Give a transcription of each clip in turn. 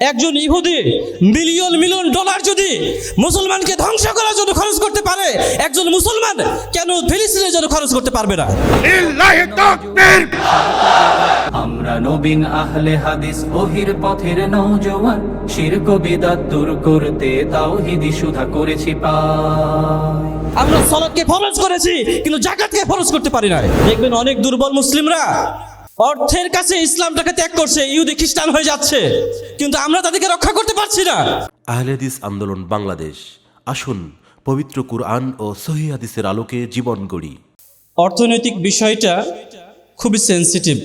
একজন ইহুদি million million dollar যদি মুসলমানকে ধ্বংস করার জন্য খরচ করতে পারে একজন মুসলমান কেন ফিলিস্তিনের জন্য খরচ করতে পারবে না? আমরা নবীন আহলে হাদিস ওহির পথের নৌজওয়ান শিরক বিদাত দূর করতে তাওহিদি সুধা করেছি পায় আমরা সলাদকে ফরজ করেছি কিন্তু জাকাতকে ফরজ করতে পারি না দেখবেন অনেক দুর্বল মুসলিমরা অর্থের কাছে ইসলামটাকে ত্যাগ করছে ইহুদি খ্রিস্টান হয়ে যাচ্ছে। কিন্তু আমরা তাদেরকে রক্ষা করতে পারছি না। আহলেদিস আন্দোলন বাংলাদেশ। আসুন পবিত্র কুরআন ও সহি হাদিসের আলোকে জীবন গড়ি। অর্থনৈতিক বিষয়টা খুবই সেন্সিটিভ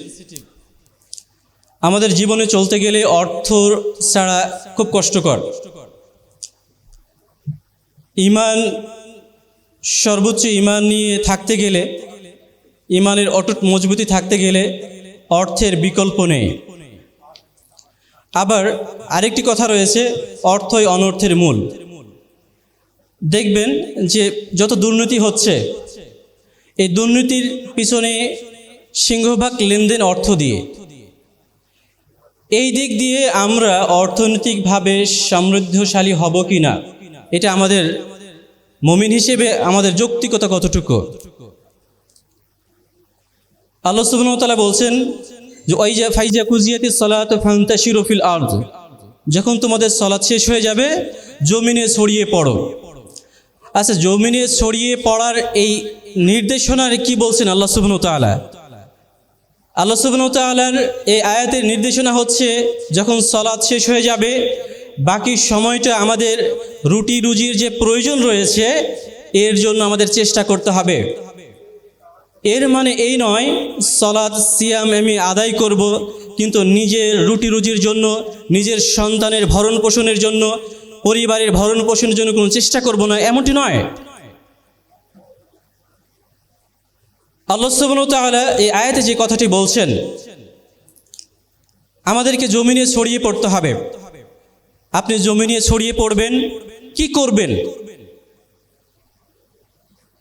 আমাদের জীবনে চলতে গেলে অর্থ ছাড়া খুব কষ্টকর। ইমান সর্বোচ্চ ইমান নিয়ে থাকতে গেলে ইমানের অটুট মজবুতি থাকতে গেলে অর্থের বিকল্প নেই। আবার আরেকটি কথা রয়েছে, অর্থই অনর্থের মূল। দেখবেন যে যত দুর্নীতি হচ্ছে, এই দুর্নীতির পিছনে সিংহভাগ লেনদেন অর্থ দিয়ে। এই দিক দিয়ে আমরা অর্থনৈতিকভাবে সমৃদ্ধশালী হব কি না এটা আমাদের মমিন হিসেবে আমাদের যৌক্তিকতা কতটুকু? আল্লাহ সুবহানাহু বলছেন যে ওই যে ফাইজা কুজিয়াতি সলাত ফান্তাশিরু ফিল আরদ। যখন তোমাদের সলাৎ শেষ হয়ে যাবে, জমিনে ছড়িয়ে পড়ো। আচ্ছা জমিনে ছড়িয়ে পড়ার এই নির্দেশনার কি বলছেন আল্লাহ সুবহানাহু তাআলা? আল্লাহ সুবহানাহু তাআলার এই আয়াতের নির্দেশনা হচ্ছে, যখন সলাৎ শেষ হয়ে যাবে, বাকি সময়টা আমাদের রুটি রুজির যে প্রয়োজন রয়েছে, এর জন্য আমাদের চেষ্টা করতে হবে। এর মানে এই নয় সলাৎ সিয়াম আমি আদায় করব, কিন্তু নিজের রুটি রুজির জন্য, নিজের সন্তানের ভরণ পোষণের জন্য, পরিবারের ভরণ পোষণের জন্য কোনো চেষ্টা করব না, এমনটি নয়। আল্লাহ তাআলা এই আয়াতে যে কথাটি বলছেন, আমাদেরকে জমিনে ছড়িয়ে পড়তে হবে। আপনি জমিনে ছড়িয়ে পড়বেন, কি করবেন?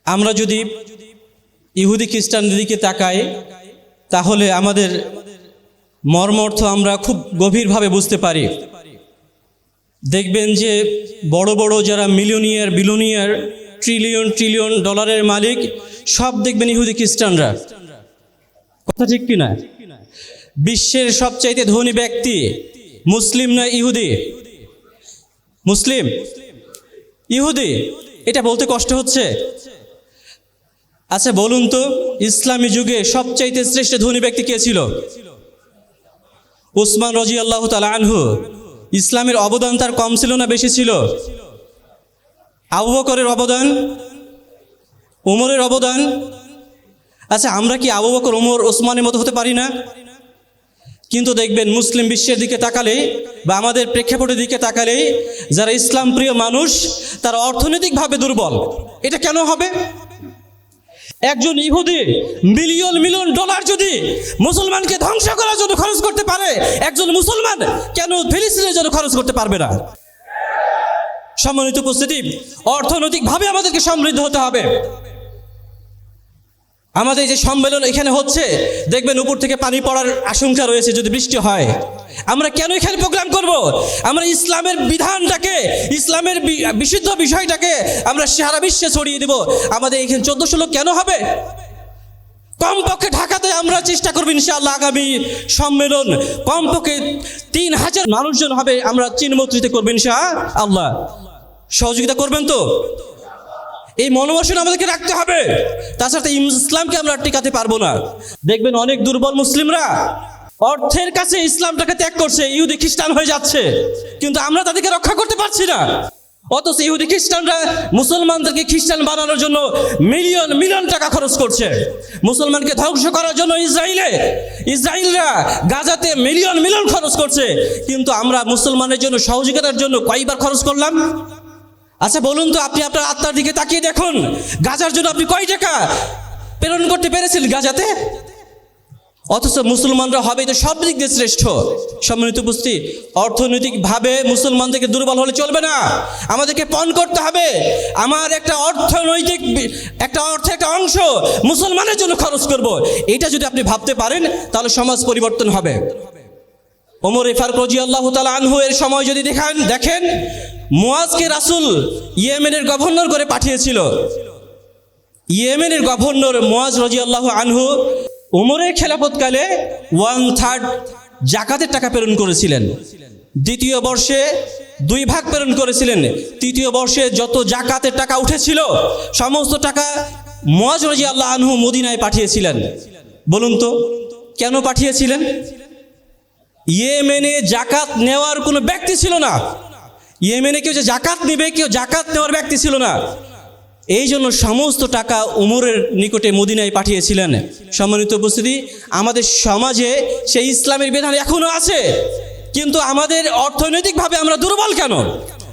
আমরা যদি ইহুদি খ্রিস্টানদের দিকে তাকাই তাহলে আমাদের মর্মর্থ আমরা খুব গভীরভাবে বুঝতে পারি। দেখবেন যে বড় বড় যারা মিলিয়নিয়ার, বিলিয়নিয়ার, ট্রিলিয়ন ট্রিলিয়ন ডলারের মালিক, সব দেখবেন ইহুদি খ্রিস্টানরা। কথা ঠিক কিনা? বিশ্বের সবচাইতে ধনী ব্যক্তি মুসলিম না ইহুদি? মুসলিম? ইহুদি। এটা বলতে কষ্ট হচ্ছে? আচ্ছা বলুন তো, ইসলামী যুগে সবচাইতে শ্রেষ্ঠ ধনী ব্যক্তি কে ছিল? উসমান রজি আল্লাহ আনহু। ইসলামের অবদান তার কম ছিল না বেশি ছিল? আবু অবদান? উমরের অবদান? আচ্ছা আমরা কি আবু বকর, উমর ওসমানের মতো হতে পারি না? কিন্তু দেখবেন, মুসলিম বিশ্বের দিকে তাকালে বা আমাদের প্রেক্ষাপটের দিকে তাকালে যারা ইসলাম প্রিয় মানুষ, তারা অর্থনৈতিকভাবে দুর্বল। এটা কেন হবে? একজন ইহুদি মিলিয়ন মিলিয়ন ডলার যদি মুসলমানকে ধ্বংস করার জন্য খরচ করতে পারে, একজন মুসলমান কেন ফিলিস্তিনের জন্য খরচ করতে পারবে না? সম্মানিত উপস্থিতি, অর্থনৈতিকভাবে আমাদেরকে সমৃদ্ধ হতে হবে। আমাদের যে সম্মেলন এখানে হচ্ছে, দেখবেন উপর থেকে পানি পড়ার আশঙ্কা রয়েছে যদি বৃষ্টি হয়। আমরা কেন এখানে প্রোগ্রাম করব? আমরা ইসলামের বিধানটাকে, ইসলামের বিশুদ্ধ বিষয়টাকে আমরা সারা বিশ্বে ছড়িয়ে দেব। আমাদের এখানে চোদ্দশো লোক কেন হবে? কমপক্ষে ঢাকাতে আমরা চেষ্টা করব ইনশাআল্লাহ আগামী সম্মেলন। কমপক্ষে তিন হাজার মানুষজন হবে আমরা চিনমত্রিতে করব ইনশা আল্লাহ সহযোগিতা করবেন তো? এই মনোবাসন আমাদেরকে রাখতে হবে। তাছাড়া ইসলামকে আমরা টিকাতে পারব না। দেখবেন অনেক দুর্বল মুসলিমরা অর্থের কাছে ইসলামটাকে ত্যাগ করছে, ইহুদি খ্রিস্টান হয়ে যাচ্ছে। কিন্তু আমরা তাদেরকে রক্ষা করতে পারছি না। অথচ ইহুদি খ্রিস্টানরা মুসলমানদেরকে খ্রিস্টান বানানোর জন্য মিলিয়ন মিলিয়ন টাকা খরচ করছে। মুসলমানকে ধ্বংস করার জন্য ইসরায়েলে, ইসরায়েলরা গাজাতে মিলিয়ন মিলিয়ন খরচ করছে। কিন্তু আমরা মুসলমানের জন্য সহযোগিতার জন্য কয়বার খরচ করলাম? আচ্ছা বলুন তো আপনি আপনার আত্মার দিকে তাকিয়ে দেখুন। গাজার জন্য আপনি কয় টাকা প্রেরণ করতে পেরেছেন গাজাতে? অথচ মুসলমানরা হবে তো সব দিক দিয়ে শ্রেষ্ঠ। সম্মানিত উপস্থিত, অর্থনৈতিকভাবে মুসলমানদেরকে দুর্বল হলে চলবে না। আমাদেরকে পণ করতে হবে। আমার একটা অর্থনৈতিক একটা অর্থ একটা অংশ মুসলমানের জন্য খরচ করব। এটা যদি আপনি ভাবতে পারেন, তাহলে সমাজ পরিবর্তন হবে। ওমর ফারুক রাজি আল্লাহ তালা আনহু এর সময় যদি দেখান, দেখেন মুয়াজকে রাসুল ইয়েমেনের গভর্নর করে পাঠিয়েছিল। ইয়েমেনের গভর্নর মুয়াজ রাজি আল্লাহ আনহু উমরের খেলাপতকালে ওয়ান থার্ড জাকাতের টাকা প্রেরণ করেছিলেন। দ্বিতীয় বর্ষে দুই ভাগ প্রেরণ করেছিলেন। তৃতীয় বর্ষে যত জাকাতের টাকা উঠেছিল, সমস্ত টাকা মুয়াজ রাজি আল্লাহ আনহু মদিনায় পাঠিয়েছিলেন। বলুন তো, কেন পাঠিয়েছিলেন? ইয়েমেনে জাকাত নেওয়ার কোনো ব্যক্তি ছিল না। ইয়েমেনে কেউ যে জাকাত নেবে কেউ জাকাত নেওয়ার ব্যক্তি ছিল না। এই জন্য সমস্ত টাকা উমরের নিকটে মদিনায় পাঠিয়েছিলেন। সম্মানিত উপস্থিতি, আমাদের সমাজে সেই ইসলামের বিধান এখনও আছে। কিন্তু আমাদের অর্থনৈতিকভাবে আমরা দুর্বল কেন?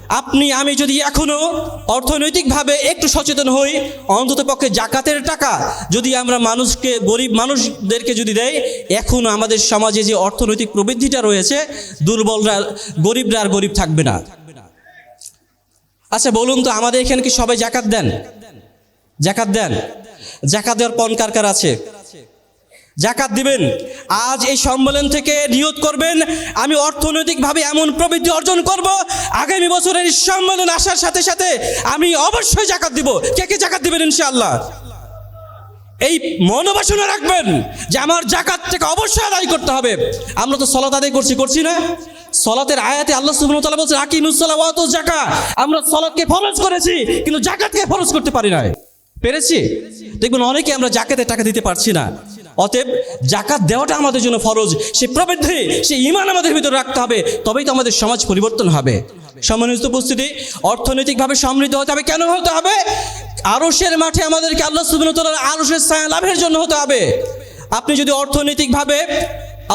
আপনি, আমি যদি এখনও অর্থনৈতিকভাবে একটু সচেতন হই, অন্তত পক্ষে জাকাতের টাকা যদি আমরা মানুষকে, গরিব মানুষদেরকে যদি দেয় এখনও আমাদের সমাজে যে অর্থনৈতিক প্রবৃদ্ধিটা রয়েছে, দুর্বলরা, গরিবরা আর গরিব থাকবে না। আচ্ছা বলুন তো, আমাদের এখানে কি সবাই জাকাত দেন? জাকাত দেন? জাকাত দেওয়ার পণ কার কার আছে? জাকাত দিবেন। আজ এই সম্মেলন থেকে নিয়ত করবেন। আমি অর্থনৈতিকভাবে এমন প্রবৃদ্ধি অর্জন করব, আগামী বছরের এই সম্মেলন আসার সাথে সাথে আমি অবশ্যই জাকাত দিব। কে কে জাকাত দিবেন ইনশাআল্লাহ? এই মনোবাসনা রাখবেন যে আমার জাকাত থেকে অবশ্যই আদায় করতে হবে। আমরা তো সলাত আদায় করছি করছি না? সলাতের আয়াতে আল্লাহ সুবহানাহু তাআলা বলছেন, আকিমুস সালাওয়াত ওয়াজ জাকাত আমরা সলাতকে ফরজ করেছি, কিন্তু জাকাতকে ফরজ করতে পারি না পেরেছি? দেখবেন অনেকে আমরা জাকাতে টাকা দিতে পারছি না। অতএব জাকাত দেওয়াটা আমাদের জন্য ফরজ, সে প্রবৃদ্ধি, সে ইমান আমাদের ভিতরে রাখতে হবে, তবেই তো আমাদের সমাজ পরিবর্তন হবে। সম্মানিত উপস্থিতি, অর্থনৈতিকভাবে সমৃদ্ধ হতে হবে কেন হতে হবে? আরসের মাঠে আমাদেরকে আল্লাহ সুবিনতলার আরসের ছায়া লাভের জন্য হতে হবে। আপনি যদি অর্থনৈতিকভাবে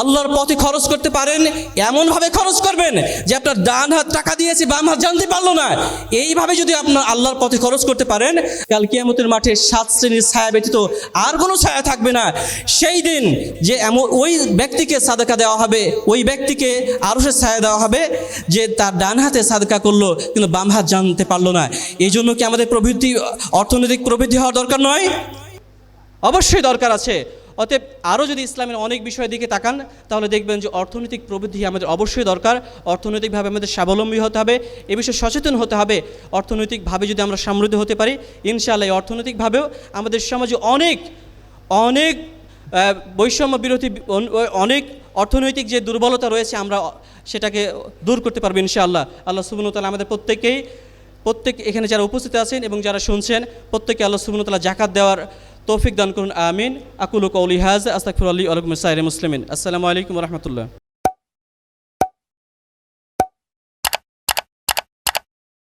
আল্লাহর পথে খরচ করতে পারেন, এমনভাবে খরচ করবেন যে আপনার ডান হাত টাকা দিয়েছে, বাম হাত জানতে পারল না। এইভাবে যদি আপনার আল্লাহর পথে খরচ করতে পারেন, কাল কিয়ামতের মাঠে সাত শ্রেণির ছায়া ব্যতীত আর কোনো ছায়া থাকবে না। সেই দিন যে এমন ওই ব্যক্তিকে সাদাকা দেওয়া হবে, ওই ব্যক্তিকে আরও সে ছায়া দেওয়া হবে যে তার ডান হাতে সাদকা করল, কিন্তু বাম হাত জানতে পারল না। এই জন্য কি আমাদের প্রবৃদ্ধি অর্থনৈতিক প্রবৃদ্ধি হওয়ার দরকার নয়? অবশ্যই দরকার আছে। অতএব আরও যদি ইসলামের অনেক বিষয়ের দিকে তাকান, তাহলে দেখবেন যে অর্থনৈতিক প্রবৃদ্ধি আমাদের অবশ্যই দরকার, অর্থনৈতিকভাবে আমাদের স্বাবলম্বী হতে হবে, এ বিষয়ে সচেতন হতে হবে, অর্থনৈতিকভাবে যদি আমরা সমৃদ্ধ হতে পারি, ইনশাআল্লাহ অর্থনৈতিকভাবেও আমাদের সমাজে অনেক অনেক বৈষম্য বিরোধী অনেক অর্থনৈতিক যে দুর্বলতা রয়েছে, আমরা সেটাকে দূর করতে পারব ইনশাআল্লাহ। আল্লাহ সুবনতালা আমাদের প্রত্যেকেই প্রত্যেক এখানে যারা উপস্থিত আছেন এবং যারা শুনছেন প্রত্যেকে আল্লাহ সুবনতালা জাকাত দেওয়ার তৌফিক দান করুন আমিন আকুল কৌলি হাজ আস্তাকফুর আলী আলকুম সাইর মুসলিমিন আসসালামু আলাইকুম রহমতুল্লাহ